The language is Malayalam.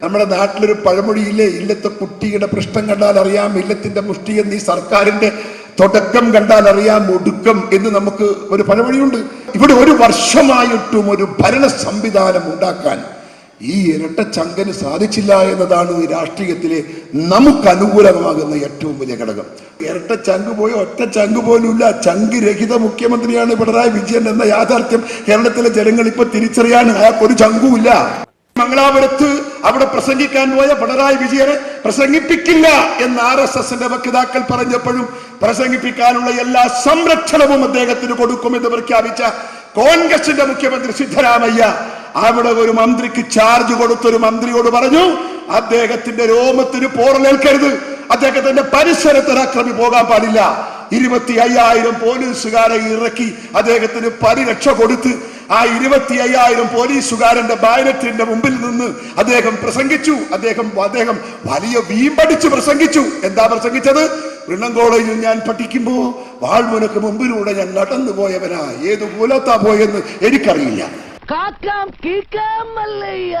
നമ്മുടെ നാട്ടിലൊരു പഴമൊഴിയില്ലേ? ഇല്ലത്തെ കുട്ടിയുടെ പ്രശ്നം കണ്ടാൽ അറിയാം. ഇല്ലത്തിന്റെ മുഷ്ടി എന്ന് ഈ സർക്കാരിന്റെ തുടക്കം കണ്ടാൽ അറിയാം. ഒടുക്കം എന്ന് നമുക്ക് ഒരു പഴമൊഴിയുണ്ട്. ഇവിടെ ഒരു വർഷമായിട്ടും ഒരു ഭരണ സംവിധാനം ഉണ്ടാക്കാൻ ഈ ഇരട്ട ചങ്കന് സാധിച്ചില്ല എന്നതാണ് ഈ രാഷ്ട്രീയത്തിലെ നമുക്ക് അനുകൂലമാകുന്ന ഏറ്റവും വലിയ ഘടകം. ഇരട്ട ചങ്ക് പോയ ഒറ്റ ചങ്ക് പോലുമില്ല ചങ്ക് രഹിത മുഖ്യമന്ത്രിയാണ് പിണറായി വിജയൻ എന്ന യാഥാർത്ഥ്യം കേരളത്തിലെ ജനങ്ങൾ ഇപ്പൊ തിരിച്ചറിയാൻ ഒരു ചങ്കുമില്ല മംഗലാപുരത്ത് അവിടെ പ്രസംഗിക്കാൻ പോയ പിണറായി വിജയനെ പ്രസംഗിപ്പിക്കില്ല എന്ന് ആർ എസ് എസിന്റെ വക്താക്കൾ പറഞ്ഞപ്പോഴും പ്രസംഗിപ്പിക്കാനുള്ള എല്ലാ സംരക്ഷണവും അദ്ദേഹത്തിന് കൊടുക്കുമെന്ന് പ്രഖ്യാപിച്ച കോൺഗ്രസിന്റെ മുഖ്യമന്ത്രി സിദ്ധരാമയ്യ അവിടെ ഒരു മന്ത്രിക്ക് ചാർജ് കൊടുത്തൊരു മന്ത്രിയോട് പറഞ്ഞു അദ്ദേഹത്തിന്റെ രോമത്തിന് പോറലേൽക്കരുത്. അദ്ദേഹത്തിന്റെ പരിസരത്തിന് അക്രമി പോകാൻ പാടില്ല. ഇരുപത്തി അയ്യായിരം പോലീസുകാരെ ഇറക്കി അദ്ദേഹത്തിന് പരിരക്ഷ കൊടുത്ത് ആ ഇരുപത്തി അയ്യായിരം പോലീസുകാരന്റെ ബാനറ്റിന്റെ മുമ്പിൽ നിന്ന് അദ്ദേഹം പ്രസംഗിച്ചു. അദ്ദേഹം അദ്ദേഹം വലിയ വീമ്പടിച്ച് പ്രസംഗിച്ചു. എന്താ പ്രസംഗിച്ചത്? വൃണ്ണം കോളേജിൽ ഞാൻ പഠിക്കുമ്പോ വാൾമുനക്ക് മുമ്പിലൂടെ ഞാൻ നടന്നു പോയവനാ. ഏത് മൂലത്താ പോയെന്ന് എനിക്കറിയില്ല. കാക്കാം കീക്കാം മല്ലയ്യ.